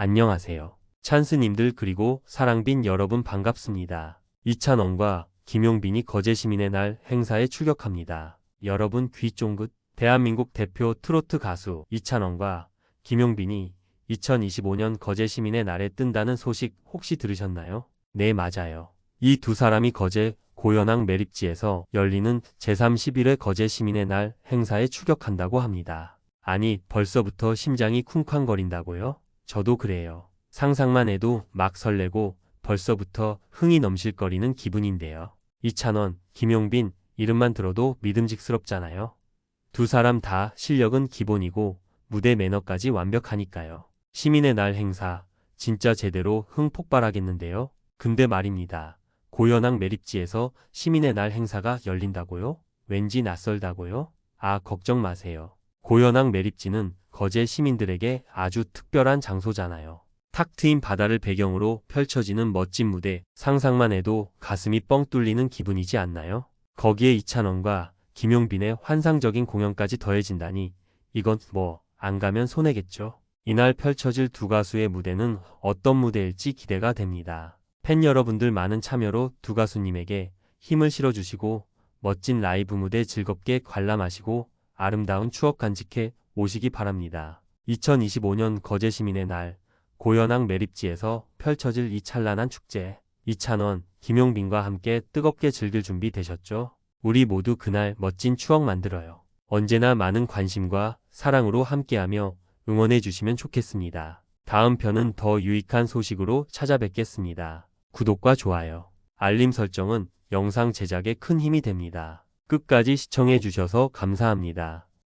안녕하세요. 찬스님들 그리고 사랑빈 여러분 반갑습니다. 이찬원과 김용빈이 거제시민의 날 행사에 출격합니다. 여러분 귀 쫑긋 대한민국 대표 트로트 가수 이찬원과 김용빈이 2025년 거제시민의 날에 뜬다는 소식 혹시 들으셨나요? 네 맞아요. 이 두 사람이 거제 고현항 매립지에서 열리는 제31회 거제시민의 날 행사에 출격한다고 합니다. 아니 벌써부터 심장이 쿵쾅거린다고요? 저도 그래요. 상상만 해도 막 설레고 벌써부터 흥이 넘실거리는 기분인데요. 이찬원, 김용빈 이름만 들어도 믿음직스럽잖아요. 두 사람 다 실력은 기본이고 무대 매너까지 완벽하니까요. 시민의 날 행사 진짜 제대로 흥 폭발하겠는데요. 근데 말입니다. 고현항 매립지에서 시민의 날 행사가 열린다고요? 왠지 낯설다고요? 아 걱정 마세요. 고현항 매립지는 거제 시민들에게 아주 특별한 장소잖아요. 탁 트인 바다를 배경으로 펼쳐지는 멋진 무대, 상상만 해도 가슴이 뻥 뚫리는 기분이지 않나요? 거기에 이찬원과 김용빈의 환상적인 공연까지 더해진다니 이건 뭐 안 가면 손해겠죠. 이날 펼쳐질 두 가수의 무대는 어떤 무대일지 기대가 됩니다. 팬 여러분들 많은 참여로 두 가수님에게 힘을 실어주시고 멋진 라이브 무대 즐겁게 관람하시고 아름다운 추억 간직해 오시기 바랍니다. 2025년 거제시민의 날 고현항 매립지에서 펼쳐질 이 찬란한 축제 이찬원, 김용빈과 함께 뜨겁게 즐길 준비 되셨죠? 우리 모두 그날 멋진 추억 만들어요. 언제나 많은 관심과 사랑으로 함께하며 응원해 주시면 좋겠습니다. 다음 편은 더 유익한 소식으로 찾아뵙겠습니다. 구독과 좋아요, 알림 설정은 영상 제작에 큰 힘이 됩니다. 끝까지 시청해 주셔서 감사합니다.